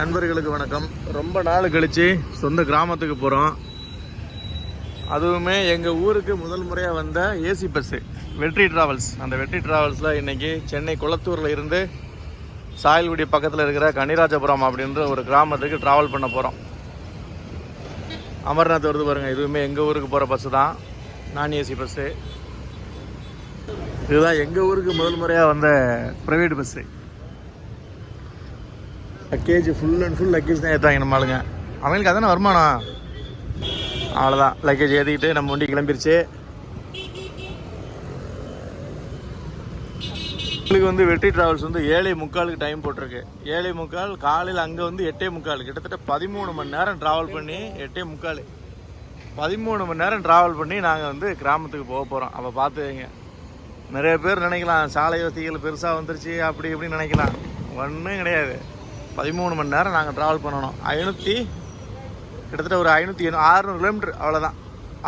நண்பர்களுக்கு வணக்கம். ரொம்ப நாள் கழித்து சொந்த கிராமத்துக்கு போகிறோம் அதுவுமே எங்கள் ஊருக்கு முதல் முறையாக வந்த ஏசி பஸ்ஸு வெற்றி ட்ராவல்ஸ் அந்த வெற்றி ட்ராவல்ஸில் இன்றைக்கி சென்னை குளத்தூரில் இருந்து சாயல்குடி பக்கத்தில் இருக்கிற கன்னிராஜபுரம் அப்படின்ற ஒரு கிராமத்துக்கு ட்ராவல் பண்ண போகிறோம் அமர்நாத் வருது பாருங்கள் இதுவுமே எங்கள் ஊருக்கு போகிற பஸ்ஸு தான். நான் ஏசி பஸ்ஸு இதுதான் எங்கள் ஊருக்கு முதல் முறையாக வந்த private bus luggage full and full luggage தான் ஏற்றாங்க நம்மளுங்க அவங்களுக்கு அதானே வருமானம்? அவ்வளோதான் லக்கேஜ் ஏற்றிக்கிட்டு நம்ம வண்டி கிளம்பிருச்சு. எங்களுக்கு வந்து வெற்றி டிராவல்ஸ் வந்து ஏழை முக்காலுக்கு டைம் போட்டிருக்கு. ஏழை முக்கால் காலையில் அங்கே வந்து எட்டே முக்கால். கிட்டத்தட்ட பதிமூணு மணி நேரம் ட்ராவல் பண்ணி எட்டே முக்கால். பதிமூணு மணி நேரம் ட்ராவல் பண்ணி நாங்கள் வந்து கிராமத்துக்கு போக போகிறோம் அப்போ பார்த்துங்க நிறைய பேர் நினைக்கலாம். சாலை வசதிகள் பெருசாக வந்துருச்சு அப்படி இப்படின்னு நினைக்கலாம். ஒன்றும் கிடையாது. பதிமூணு மணி நேரம் நாங்கள் ட்ராவல் பண்ணணும். ஐநூற்றி கிட்டத்தட்ட ஒரு ஐநூற்றி ஆறுநூறு கிலோமீட்டர் அவ்வளோதான்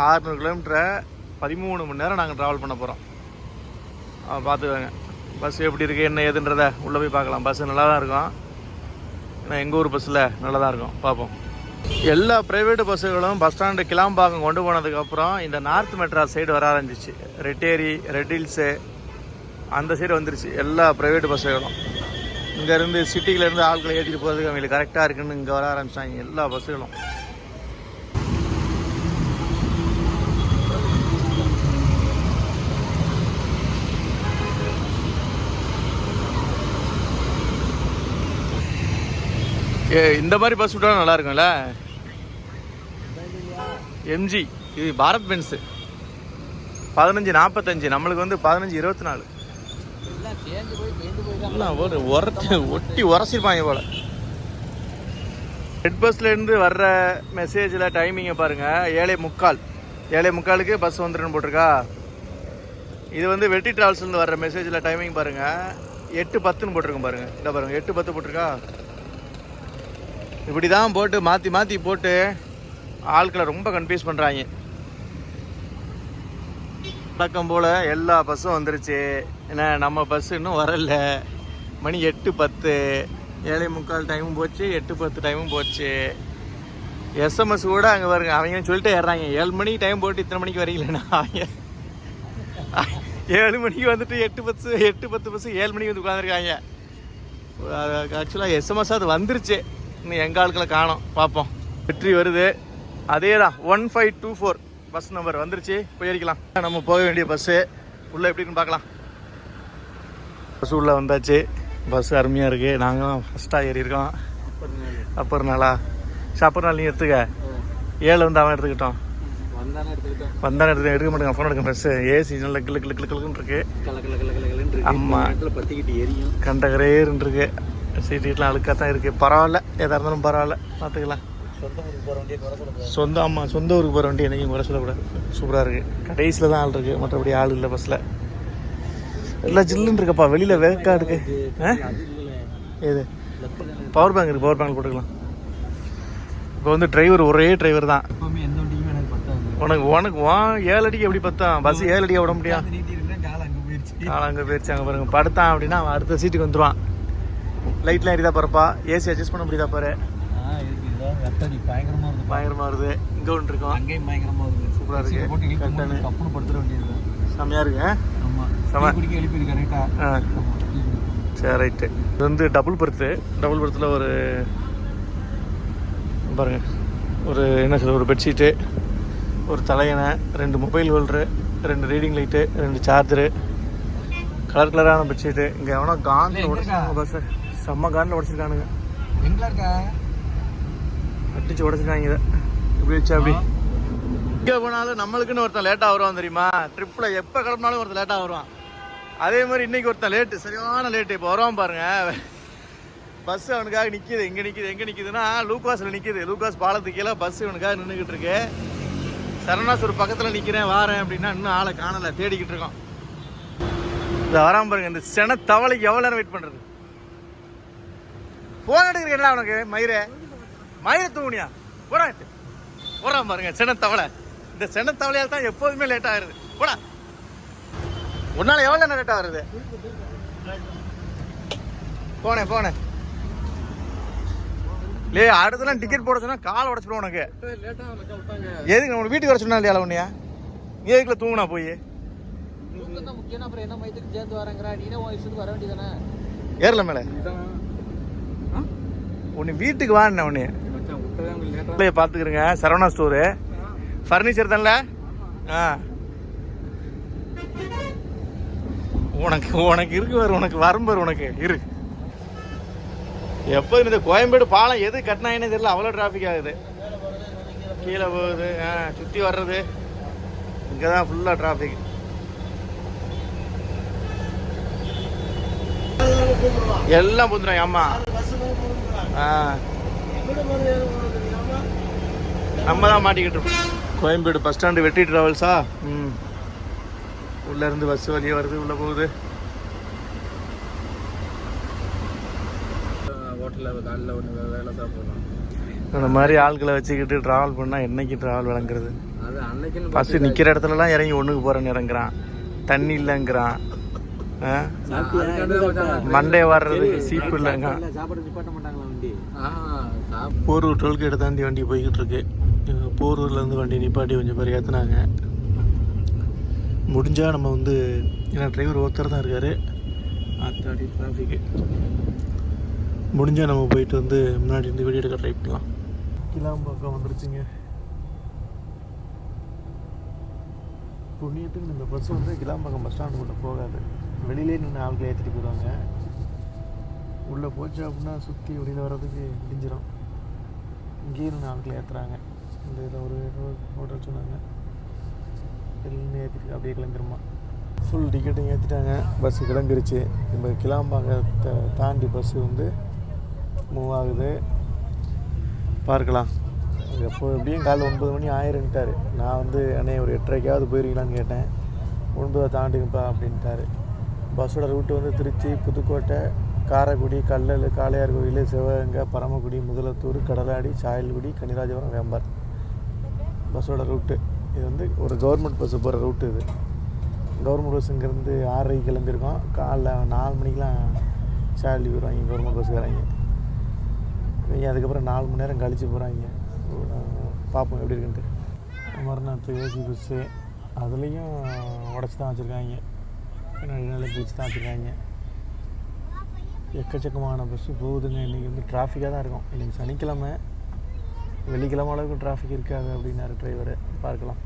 ஆறுநூறு கிலோமீட்டரை பதிமூணு மணி நேரம் நாங்கள் ட்ராவல் பண்ண போகிறோம் பார்த்துக்கோங்க. பஸ் எப்படி இருக்குது என்ன ஏதுன்றதை உள்ளே போய் பார்க்கலாம். பஸ் நல்லா தான் இருக்கும். ஏன்னா எங்கள் ஊர் பஸ்ஸில் நல்லா தான் இருக்கும். பார்ப்போம். எல்லா ப்ரைவேட் பஸ்ஸுகளும் பஸ் ஸ்டாண்டு கிளாம்பாக்கம் கொண்டு போனதுக்கப்புறம் இந்த நார்த் மெட்ராஸ் சைடு வர ஆரம்பிச்சிச்சு ரெட்டேரி ரெட் ஹில்ஸு அந்த சைடு வந்துருச்சு. எல்லா ப்ரைவேட் பஸ்ஸுகளும் இங்கேருந்து சிட்டியிலேருந்து ஆட்களை ஏற்றிட்டு போகிறதுக்கு அவங்களுக்கு கரெக்டாக இருக்குன்னு இங்கே வர ஆரம்பிச்சிட்டாங்க எல்லா பஸ்ஸுகளும். ஏ இந்த மாதிரி பஸ் விட்டாலும் நல்லா இருக்கும்ல எம்ஜி இது பாரத் பென்ஸு. பதினஞ்சு நாற்பத்தஞ்சு நம்மளுக்கு வந்து பதினஞ்சு இருபத்தி நாலு. ஒரு ஒட்டி உரசிருப்பாங்க போல. ரெட் பஸ்ல இருந்து வர்ற மெசேஜில் டைமிங்கை பாருங்க. ஏழை முக்கால். ஏழை முக்காலுக்கு பஸ் வந்துருன்னு போட்டிருக்கா? இது வந்து வெட்டி டிராவல்ஸ்லேருந்து வர்ற மெசேஜில் டைமிங் பாருங்க. எட்டு பத்துன்னு போட்டிருக்கோம் பாருங்க. இந்த பாருங்க எட்டு பத்து போட்டிருக்கா? இப்படி தான் போட்டு மாற்றி மாற்றி போட்டு ஆட்களை ரொம்ப கன்ஃபியூஸ் பண்ணுறாங்க வழக்கம் போல் எல்லா பஸ்ஸும் வந்துருச்சு. ஏன்னா நம்ம பஸ் இன்னும் வரல. மணி எட்டு பத்து. ஏழை முக்கால் டைமும் போச்சு. எட்டு பத்து டைமும் போச்சு. எஸ்எம்எஸ் கூட அங்கே வருங்க அவங்க சொல்லிட்டு ஏறுறாங்க. ஏழு மணிக்கு டைம் போட்டு இத்தனை மணிக்கு வரீங்களேண்ணா அவங்க ஏழு மணிக்கு வந்துட்டு எட்டு பத்து எட்டு பத்து பஸ்ஸு ஏழு மணிக்கு வந்து உட்காந்துருக்காங்க ஆக்சுவலாக எஸ்எம்எஸ் அது வந்துருச்சு. இன்னும் எங்கள் ஆட்களை காணோம். பார்ப்போம். வெற்றி வருது. அதே தான் one five two four bus number வந்துருச்சு. போயிருக்கலாம் நம்ம போக வேண்டிய பஸ்ஸு உள்ளே எப்படி இருக்குன்னு பார்க்கலாம். பஸ் உள்ளே வந்தாச்சு. பஸ் அருமையாக இருக்குது நாங்களும் ஃபஸ்ட்டாக ஏறி இருக்கோம். அப்புறம் நாளா? அப்புறம் நாள் நீ எடுத்துக்க. ஏழு வந்து அவன் எடுத்துக்கிட்டோம். வந்தானே எடுத்து எடுக்க மாட்டேங்க. ஃபோன் எடுக்க பஸ்ஸு ஏசி நல்ல கிளு கிளு கிளு கிளுன்னு இருக்கு. நேரத்தில் பத்திக்கிட்டு எரியும் கண்டகரேருன்னு இருக்கு. சீட்டுலாம் அழுக்காக தான் இருக்குது பரவாயில்ல. எதாக இருந்தாலும் பரவாயில்ல. பார்த்துக்கலாம். சொந்த சொல்லக்கூடாது. சொந்த ஆமாம் சொந்த ஊருக்கு போகிற வண்டி என்னைக்கும் குறை சொல்லக்கூடாது. சூப்பராக இருக்குது கடைசியில் தான் ஆள் இருக்குது மற்றபடி ஆள் இல்லை பஸ்ஸில் எல்லாம் ஜில்லுன்னு இருக்கப்பா. வெளியில் வேக்கா இருக்கு தானே பவர் பேங்க் இருக்குது பவர் பேங்க் போட்டுக்கலாம். இப்போ வந்து டிரைவர் ஒரே டிரைவர் தான். உனக்கு உனக்கு வா ஏழு அடிக்கு எப்படி பத்தான் பஸ் ஏழு அடிக்க விட முடியும் அது நீட்டி இருந்தா கால் அங்கே போயிடுச்சு. ஆள் அங்கே போயிடுச்சு. அங்கே பாருங்க. படுத்தான் அப்படின்னா அவன் அடுத்த சீட்டுக்கு வந்துடுவான் லைட்லாம் எரிதா பாருப்பா. ஏசி அட்ஜஸ்ட் பண்ண முடியுதா பாரு. ஆ இருக்கு இதோ வெத்தடி பயங்கரமா இருக்கு பயங்கரமாக வருது. இங்கே ஒன்று இருக்கும் அங்கேயும் பயங்கரமா இருக்கு சூப்பரா இருக்கு. சரி, போட்டு. போட்டு கப்புனு படுத்துற வேண்டியது செம்மையாக இருக்கு ஆ? ஆமா. செம. குடிக்க எழுப்பி கரெக்டா ஆ? சரி ரைட்டு. இது வந்து டபுள் பர்த்து. டபுள் பர்த்தில் ஒரு பாருங்க. ஒரு என்ன சொல்ல ஒரு பெட்ஷீட்டு ஒரு தலையணை ரெண்டு மொபைல் ஹோல்டரு ரெண்டு ரீடிங் லைட்டு ரெண்டு சார்ஜரு. கலர் கலரான பெட்ஷீட்டு. இங்கே எவனோ காந்தில் உடச்சிருக்காங்க பஸ்ஸு செம்ம காந்தில் உடச்சிருக்கானுங்க. எங்க இருக்கா? அடிச்சு உடச்சிட்டாங்க இதை. எப்படி வச்சா அப்படி? எங்கே போனாலும் நம்மளுக்குன்னு ஒருத்தன் லேட்டாக வருவான் தெரியுமா? ட்ரிப்பில் எப்போ கிளம்புனாலும் ஒருத்தன் லேட்டாக வருவான். அதே மாதிரி இன்னைக்கு ஒருத்தன் லேட்டு சரியான லேட்டு இப்போ வருவான் பாருங்க. பஸ் அவனுக்காக நிற்கிது எங்கே நிற்கிது எங்கே நிற்கிதுன்னா லூகாஸில் நிற்கிது லூகாஸ் பாலத்துக்கு கீழே பஸ் இவனுக்காக நின்றுக்கிட்டு இருக்கு. சரணாசூர் பக்கத்தில் நிற்கிறேன் வாரேன் அப்படின்னா இன்னும் ஆளை காணலை. தேடிக்கிட்டு இருக்கோம் இந்த வராம பாருங்க இந்த சென தவளைக்கு எவ்வளோ நேரம் வெயிட் பண்ணுறது ஃபோன் எடுக்கிறீங்களா உனக்கு? மயிரே? மயிரை தூங்குனியா போடா போடா பாருங்க சென தவளை இந்த சென தவளையால் தான் எப்போதுமே லேட் ஆகுது போடா. உன்னால எவ்வளோ நேரம் லேட் ஆகுறது? போனேன் போனேன். லே அடுத்தலாம் டிக்கெட் போட சொன்னா காலை உடச்சிடும் உனக்கு. எதுக்கு உனக்கு வீட்டுக்கு வர சொன்னா இல்லையா உன்னையா? நீ எதுக்குல தூங்கினா போய்? ஏறல மேல. உன்னை வீட்டுக்கு வான்னு உன்னைய. பார்த்துக்கிறேங்க. சரவணா ஸ்டோரு ஃபர்னிச்சர் தான்ல? ஆ. உனக்கு உனக்கு இருக்கு பாரு உனக்கு வரும் பாரு உனக்கு. இரு. எப்போ இந்த கோயம்பேடு பாலம் எது கட்டினாங்கன்னே தெரியல அவ்வளோ டிராஃபிக் ஆகுது. கீழே போகுது ஆ சுற்றி வர்றது. இங்கே தான் ஃபுல்லாக டிராஃபிக் எல்லாம் புந்துடும் அம்மா. ஆ. நம்ம தான் மாட்டிக்கிட்டு இருக்கோம். கோயம்பேடு பஸ் ஸ்டாண்டு வெற்றி டிராவல்ஸா ம். உள்ள இருந்து பஸ் வழியே வருது உள்ள போகுது. ஹோட்டலில் காலையில் ஒன்று வேலை சாப்பிடலாம் இந்த மாதிரி ஆட்களை வச்சுக்கிட்டு ட்ராவல் பண்ணால் என்னைக்கு ட்ராவல் விளங்குறது? அது நிற்கிற இடத்துலலாம் இறங்கி ஒன்றுக்கு போகிறேன்னு இறங்குறான். தண்ணி இல்லைங்கிறான்? மண்டே வர்றதுக்கு சீப்பு இல்லைங்க. போரூர் டோல்கேட்டை தாண்டி வண்டி போய்கிட்டு இருக்கு போரூர்லேருந்து வண்டி நிப்பாட்டி கொஞ்சம் பேர் ஏற்றுனாங்க முடிஞ்சால் நம்ம வந்து ஏன்னா டிரைவர் ஒருத்தர் தான் இருக்கார். அத்தாடி டிராஃபிக்கு முடிஞ்சால் நம்ம போயிட்டு வந்து முன்னாடி இருந்து வீடியோ எடுக்க ட்ரை பண்ணலாம். கிளாம்பாக்கம் வந்துருச்சுங்க. புண்ணியத்துக்கு இந்த பஸ் வந்து கிளாம்பாக்கம் பஸ் ஸ்டாண்டு கொண்டு போகாது. வெளியிலே நின்று ஆட்களை ஏற்றிட்டு போயிடுவாங்க. உள்ளே போச்சு அப்படின்னா சுற்றி வெளியில் வர்றதுக்கு முடிஞ்சிடும் இங்கேயும் நின்று ஆட்களை ஏற்றுறாங்க இந்த இதில் ஒரு ஹோட்டல் சொன்னாங்க. எல்லாம் ஏற்றிட்டு அப்படியே கிளம்பிடுமா ஃபுல் டிக்கெட்டும் ஏற்றிட்டாங்க பஸ்ஸு கிளம்பிருச்சு. இப்போ கிளாம்பாக்கத்தை தாண்டி பஸ்ஸு வந்து மூவ் ஆகுது. பார்க்கலாம். எப்போ எப்படியும் காலைல ஒன்பது மணி ஆயிருன்ட்டார். நான் வந்து அண்ணே ஒரு எட்டரைக்காவது போயிருக்கீங்களான்னு கேட்டேன். ஒன்பதை தாண்டிங்கப்பா அப்படின்ட்டாரு. பஸ்ஸோட ரூட்டு வந்து திருச்சி புதுக்கோட்டை காரைக்குடி கல்லல் காளையார் கோயில் சிவகங்கை பரமக்குடி முதலத்தூர் கடலாடி சாயல்குடி கன்னிராஜபுரம் வேம்பார். பஸ்ஸோட ரூட்டு. இது வந்து ஒரு கவர்மெண்ட் பஸ்ஸு போகிற ரூட்டு இது. கவர்மெண்ட் பஸ் இங்கேருந்து ஆறரைக்கு கிளம்பியிருக்கோம். காலைல நாலு மணிக்கெலாம் சாயல்டி போயிடுவாங்க கவர்மெண்ட் பஸ்ஸுக்காரங்க. இவங்க அதுக்கப்புறம் நாலு மணி நேரம் கழித்து போகிறாங்க பார்ப்போம் எப்படி இருக்குன்ட்டு. Amarnath AC bus. அதுலேயும் உடச்சி தான் வச்சுருக்காங்க. பின்னாடி நிலை தான் வச்சுருக்காங்க. எக்கச்சக்கமான பஸ்ஸு போகுதுங்க. இன்றைக்கி வந்து டிராஃபிக்காக தான் இருக்கும். இன்றைக்கி சனிக்கிழமை வெள்ளிக்கிழமை அளவுக்கு டிராஃபிக் இருக்காது அப்படின்னாரு டிரைவரு பார்க்கலாம்.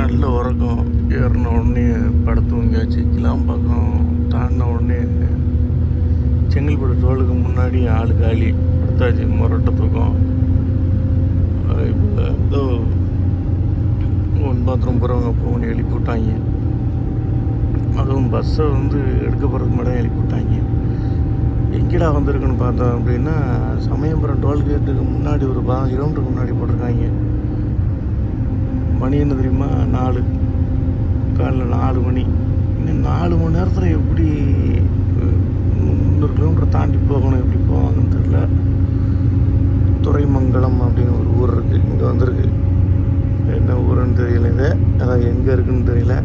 நல்ல உறக்கம். ஏறின உடனே படுத்துவங்காச்சு கிளாம்பாக்கம் தாண்டின உடனே செங்கல்பட்டு டோலுக்கு முன்னாடி ஆள் காலி. படுத்தாச்சு. முரட்ட தூக்கம். இப்போ ஏதோ ஒன் பாத்ரூம் போகிறவங்க போகணும் எழுப்பி விட்டாங்க. அதுவும் பஸ்ஸை வந்து எடுக்க போகிறதுக்கு மேடம் எழுப்பி விட்டாங்க. எங்கேடா வந்திருக்குன்னு பார்த்தோம் அப்படின்னா சமயபுரம் டோல்கேட்டுக்கு முன்னாடி ஒரு பதினஞ்சு கிலோமீட்டருக்கு முன்னாடி போட்டிருக்காங்க. மணி என்ன தெரியுமா? நாலு. காலைல நாலு மணி. இன்னும் நாலு மணி நேரத்தில் எப்படி முந்நூறு கிலோமீட்டர் தாண்டி போகணும் எப்படி போவாங்கன்னு தெரியல. துறைமங்கலம் அப்படின்னு ஒரு ஊர் இருக்குது இங்கே வந்திருக்கு. என்ன ஊருன்னு தெரியல இது அதான் எங்கே இருக்குன்னு தெரியல.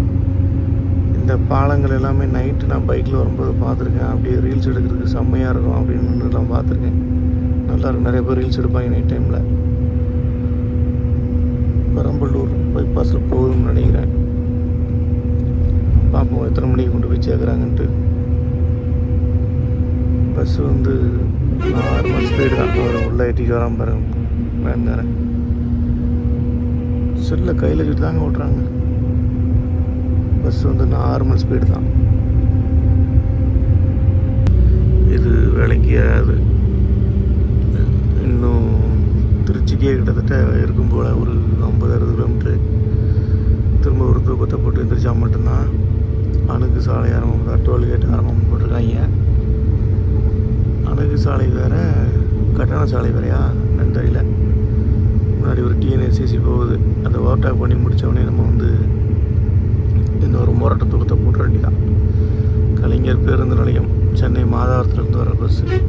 இந்த பாலங்கள் எல்லாமே நைட்டு நான் பைக்கில் வரும்போது பார்த்துருக்கேன். அப்படியே ரீல்ஸ் எடுக்கிறதுக்கு செம்மையாக இருக்கும் அப்படின்னுலாம் பார்த்துருக்கேன். நல்லா இருக்கும் நிறைய பேர் ரீல்ஸ் எடுப்பாங்க நைட் டைமில் பெரம்பலூர் பைபாஸில் போகுதுன்னு நினைக்கிறேன். பார்ப்போம் எத்தனை மணிக்கு கொண்டு போய் சேர்க்குறாங்கன்ட்டு. பஸ் வந்து நார்மல் ஸ்பீடு தான். அவர் உள்ள எட்டிக்கு வராமல் பாருங்க. வேண்டாரன் செல்ல கையில் வச்சுட்டு தாங்க ஓட்டுறாங்க. பஸ் வந்து நார்மல் ஸ்பீடு தான். இது விளங்கியாது இன்னும் திருச்சிக்கே கிட்டத்தட்ட இருக்கும் போல் ஒரு ஐம்பது அறுபது கிலோமீட்ரு திரும்ப ஒரு தூக்கத்தை போட்டு எந்திரிச்சா மட்டும்தான் அணுகு சாலை ஆரம்பம் டோல்கேட் ஆரம்பம் போட்டிருக்காங்க. அணுகு சாலை வேறு கட்டண சாலை வேறையா? என்னன்னு தெரியல. முன்னாடி ஒரு டிஎன்எஸ்சிசி போகுது. அதை ஓவர்டேக் பண்ணி முடித்தவொடனே நம்ம வந்து person.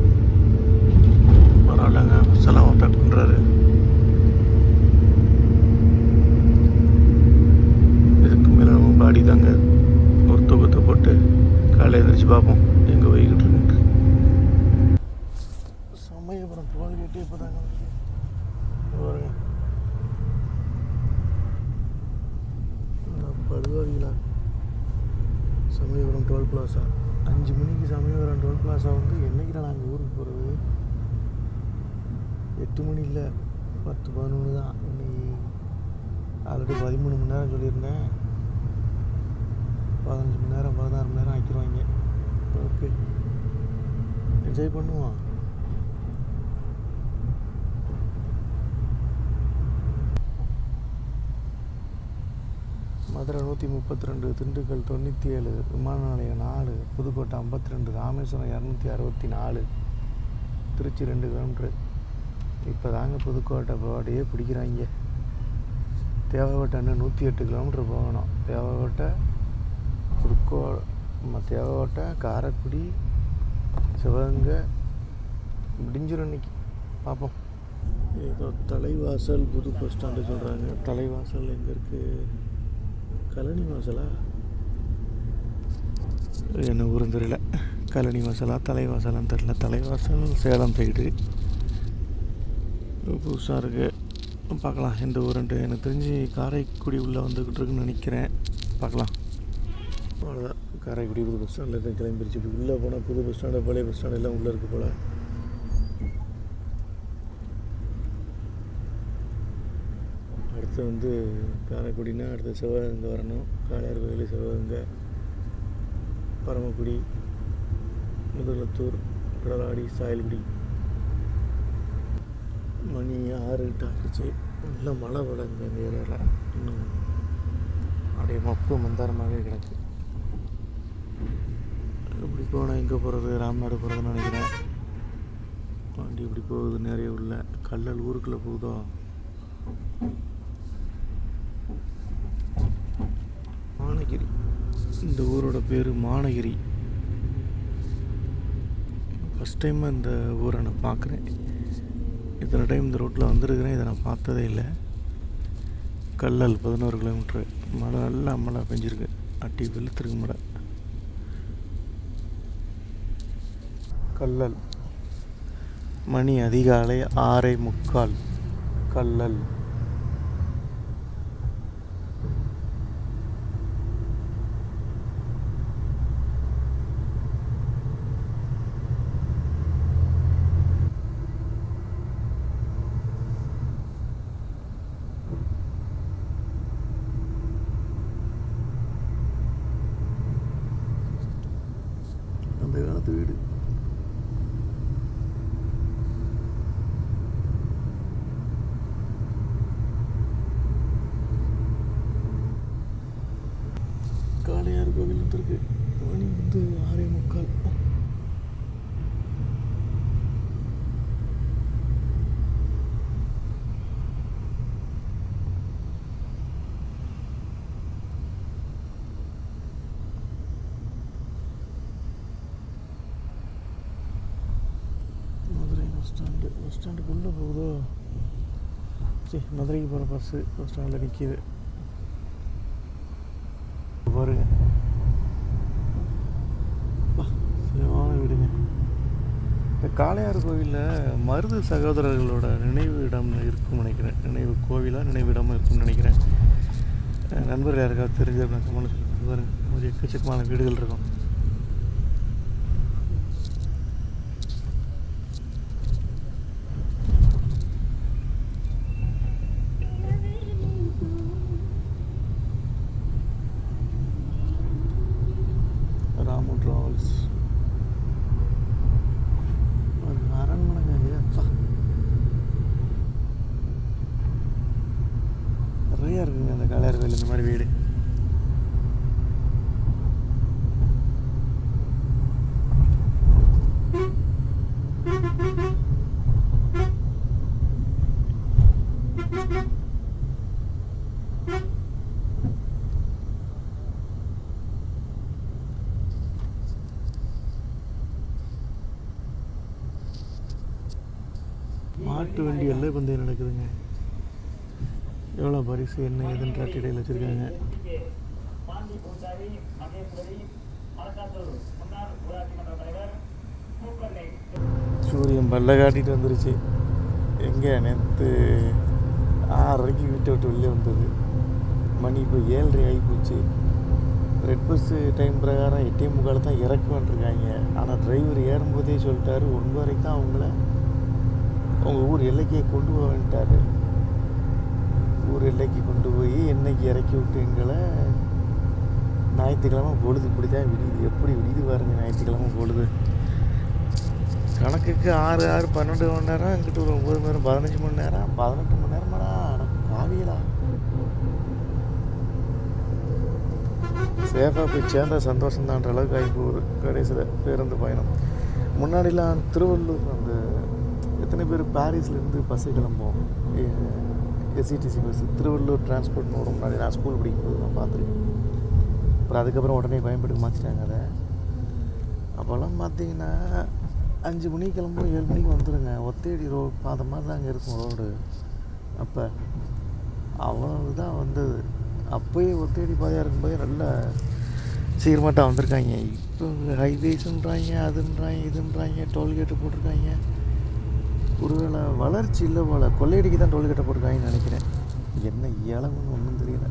வந்து நாங்கள் ஊருக்கு போகிறது எட்டு மணி இல்லை பத்து பதினொன்று தான். இன்னைக்கு ஆல்ரெடி பதிமூணு மணி நேரம் சொல்லியிருந்தேன். பதினஞ்சு மணி நேரம் பதினாறு மணி நேரம் ஆக்கிடுவாங்க ஓகே. என்ஜாய் பண்ணுவோம். மதுரை நூற்றி முப்பத்தி ரெண்டு திண்டுக்கல் தொண்ணூற்றி ஏழு விமான நிலையம் நாலு புதுக்கோட்டை ஐம்பத்தி ரெண்டு ராமேஸ்வரம் இரநூத்தி அறுபத்தி நாலு திருச்சி ரெண்டு கிலோமீட்ரு இப்போ தாங்க புதுக்கோட்டை பாடியே பிடிக்கிறாங்க. தேவகோட்டை இன்னும் நூற்றி எட்டு கிலோமீட்ரு போகணும். தேவகோட்டை புதுக்கோ நம்ம தேவகோட்டை காரைக்குடி சிவகங்கை முடிஞ்சிடும் இன்னைக்கு. பார்ப்போம் ஏதோ தலைவாசல் புது பஸ் ஸ்டாண்டு சொல்கிறாங்க தலைவாசல் எங்கே இருக்குது கழனி வாசலா? என்ன ஊரும் தெரியல. கழனி வாசலா தலைவாசலான்னு தெரியல. தலைவாசல் சேலம் சைடு புதுசாக இருக்குது பார்க்கலாம். எந்த ஊருன்ட்டு எனக்கு தெரிஞ்சு காரைக்குடி உள்ளே வந்துக்கிட்டு இருக்குன்னு நினைக்கிறேன். பார்க்கலாம். அவ்வளோதான் காரைக்குடி புது பஸ் ஸ்டாண்டில் இருந்து கிளம்பிருச்சு இப்படி உள்ளே போனால் புது பஸ் ஸ்டாண்டு பழைய பஸ் ஸ்டாண்டு எல்லாம் உள்ளே இருக்குது போல். அடுத்து வந்து காரைக்குடினா அடுத்து சிவகங்கை வரணும். காளையார் கோயில் சிவகங்கை பரமக்குடி முதலத்தூர் கடலாடி சாயல்குடி. மணி ஆறு ஆகிடுச்சு நல்ல மழை விடங்க இந்த ஏரியாவில் இன்னும் அப்படியே மப்பு மந்தாரமாகவே கிடக்கு. இப்படி போனால் எங்கே போகிறது ராம்நாடு போகிறதுன்னு நினைக்கிறேன். வண்டி இப்படி போகுது நிறைய உள்ள. கல்லல் ஊருக்குள்ளே போகுதோ? மானகிரி இந்த ஊரோட பேர் மானகிரி ஃபஸ்ட் டைம் இந்த ஊரை நான் பார்க்குறேன் இத்தனை டைம் இந்த ரோட்டில் வந்திருக்கிறேன். இதை நான் பார்த்ததே இல்லை. கல்லல் பதினோரு கிலோமீட்ரு மழை நல்லா மழை பெஞ்சிருக்கு. அட்டி வெளுத்துருக்கு மழை. கல்லல். மணி அதிகாலை ஆறை முக்கால். கல்லல் அந்த காலத்து வீடு காளையார் கோவில் இருக்கு மணி வந்து ஆறே முக்கால் மதுரை பஸ் ஸ்டாண்டு பஸ் ஸ்டாண்டுக்குள்ளே போகுதோ? சரி மதுரைக்கு போகிற பஸ்ஸு பஸ் ஸ்டாண்டில் நிற்கிது பாருங்க. சிவமான வீடுங்க. இந்த காளையார் கோவிலில் மருது சகோதரர்களோட நினைவு இடம் இருக்கும் நினைக்கிறேன். நினைவு கோவிலாக நினைவு இடமும் இருக்கும்னு நினைக்கிறேன். நண்பர்கள் யாருக்காவது தெரிஞ்ச கமெண்ட் பாருங்கள் ஒரு எக்கச்சக்கமான வீடுகள் இருக்கும் ராமு ட்ராவல்ஸ் ஒரு அரண்மனைங்க அப்பா நிறைய இருக்குங்க அந்த காளையார் கோயில் இந்த மாதிரி வீடு மாட்டு பந்தயம் நடக்குதுங்க? எவ்வளோ பரிசு என்ன ஏதுன்னு காட்டிடையில் வச்சுருக்காங்க. சூரியன் பல்ல காட்டிட்டு வந்துருச்சு. எங்கே? நேற்று ஆறரைக்கு வீட்டை விட்டு வெளியே வந்தது. மணி இப்போ ஏழரை ஆகி போச்சு. ரெட் பஸ்ஸு டைம் பிரகாரம் எட்டே முக்கால் தான் இறக்குவேன்ருக்காங்க ஆனால் டிரைவர் ஏறும்போதே சொல்லிட்டாரு ஒன்பதரைக்கு தான் அவங்கள உங்கள் ஊர் எல்லைக்கே கொண்டு போக வேண்டாரு ஊர் எல்லைக்கு கொண்டு போய் என்னைக்கு இறக்கி விட்டு எங்களை ஞாயிற்றுக்கிழமை பொழுது இப்படி தான் விடியுது. எப்படி விடியுது பாருங்க ஞாயிற்றுக்கிழமை பொழுது. கணக்குக்கு ஆறு ஆறு பன்னெண்டு மணி நேரம் எங்கிட்ட ஒரு ஒம்பது மணி நேரம் பதினஞ்சு மணி நேரம் பதினெட்டு மணி நேரமாடா காவியலா சேஃபாக போய் சேர்ந்தா சந்தோஷம்தான்ற அளவுக்கு ஆகி போகுது. கடைசியில் பேருந்து பயணம். முன்னாடிலாம் திருவள்ளூர் அந்த எத்தனை பேர் பாரிஸ்லேருந்து பஸ்ஸு கிளம்போம் எஸ்சிடிசி பஸ் திருவள்ளூர் டிரான்ஸ்போர்ட்னு வரும். முன்னாடி நான் ஸ்கூல் படிக்கும்போது நான் பார்த்துருக்கேன். அப்புறம் அதுக்கப்புறம் உடனே பயன்படுத்தி மாற்றிட்டாங்க அதை. அப்போல்லாம் பார்த்தீங்கன்னா அஞ்சு மணிக்கு கிளம்பும் ஏழு மணிக்கு வந்துடுங்க ஒத்தேடி ரோடு பாத மாதிரி தான் அங்கே இருக்கும் ரோடு அப்போ அவ்வளவு தான் வந்தது. அப்போயே ஒத்தேடி பாதையாக இருக்கும்போதே நல்ல சீக்கிரமாட்டா வந்திருக்காங்க. இப்போ ஹைவேஸுன்றாங்க அதுன்றாங்க இதுன்றாங்க டோல்கேட்டு போட்டிருக்காங்க. ஒருவேளை வளர்ச்சி இல்லை போல. கொள்ளையடிக்கு தான் டோல்கேட்டை போட்டிருக்காங்கன்னு நினைக்கிறேன். என்ன இளவுன்னு ஒன்றும் தெரியல.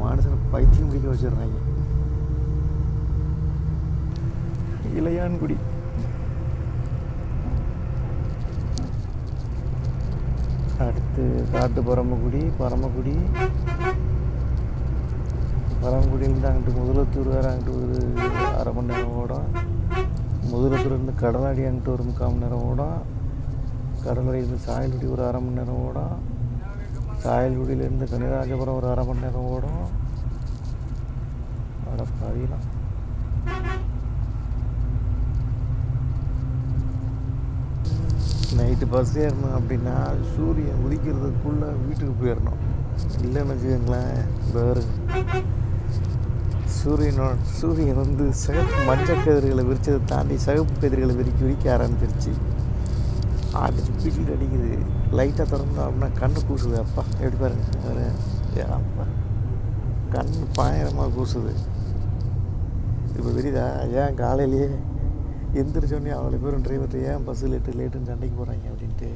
மனுஷனை பைத்தியம் பிடிக்க வச்சிடுறாங்க. இளையான்குடி. அடுத்து காட்டு பரமக்குடி பரமக்குடி. பரமக்குடியிலேருந்து அங்கிட்டு முதலத்தூர் வேறு அங்கிட்டு ஒரு அரை மணி நேரம் ஓடும். முதலத்தூர்லேருந்து கடலாடி அங்கிட்டு ஒரு முக்கால் மணி நேரம் ஓடும். கடலடியிலேருந்து சாயல்குடி ஒரு அரை மணி நேரம் ஓடும். சாயல்குடியிலேருந்து கன்னிராஜபுரம் ஒரு அரை மணி நேரம் ஓடும். அட பதிலாம் நைட்டு பஸ் ஏறணும் அப்படின்னா சூரியன் உதிக்கிறதுக்குள்ளே வீட்டுக்கு போயிடணும். இல்லைன்னு வச்சுக்கோங்களேன் வேறு. சூரியனோட சூரியன் வந்து சிகப்பு மஞ்சள் கதிர்களை விரிச்சதை தாண்டி சிகப்பு கதிர்களை விரிக்க விரிக்க ஆரம்பிச்சிருச்சு. அடிச்சு பிடிச்சிட்டு அடிக்குது. லைட்டாக திறந்தோம் அப்படின்னா கண்ணு கூசுது. அப்பா எப்படி பாருங்க அப்பா கண் பாயரமாக கூசுது. இப்போ தெரியுதா? ஏன் காலையிலேயே எந்திரிச்சோடனே அவ்வளோ பேரும் டிரைவர் ஏன் பஸ்ஸு லேட்டு லேட்டுன்னு சண்டைக்கு போகிறாங்க அப்படின்ட்டு?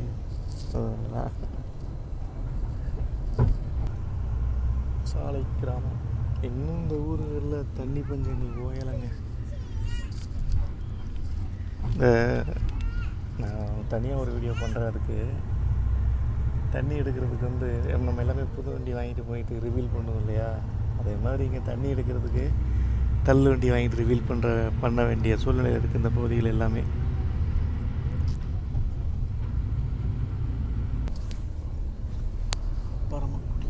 சாலை கிராமம். இன்னும் இந்த ஊருகளில் தண்ணி பஞ்சம் இன்னைக்கு ஓயலைங்க இந்த நான் தனியாக ஒரு வீடியோ பண்ணுறேன் அதுக்கு தண்ணி எடுக்கிறதுக்கு வந்து நம்ம எல்லாமே புது வண்டி வாங்கிட்டு போயிட்டு ரிவீல் பண்ணுவோம் இல்லையா? அதே மாதிரி இங்கே தண்ணி எடுக்கிறதுக்கு தள்ளு வண்டி வாங்கிட்டு ரிவீல் பண்ணுற பண்ண வேண்டிய சூழ்நிலை இருக்குது இந்த பகுதிகள் எல்லாமே பரமக்குடி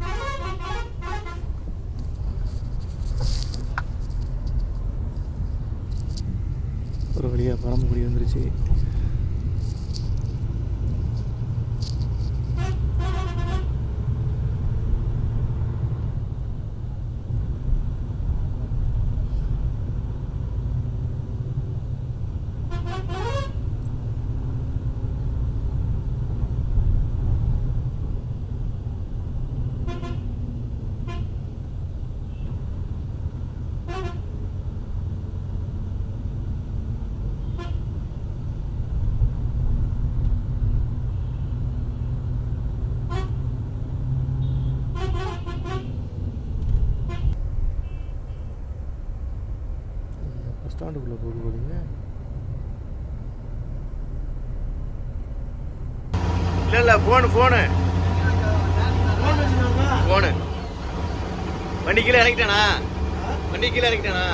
வரம்பு கூடி வந்துருச்சு. பஸ் ஸ்டாண்டுக்குள்ளே போகுது போலீங்க இல்லை இல்லை ஃபோனு ஃபோனு ஃபோனு வண்டி கீழே இறக்கிட்டானா? வண்டி கீழே இறக்கிட்டானா?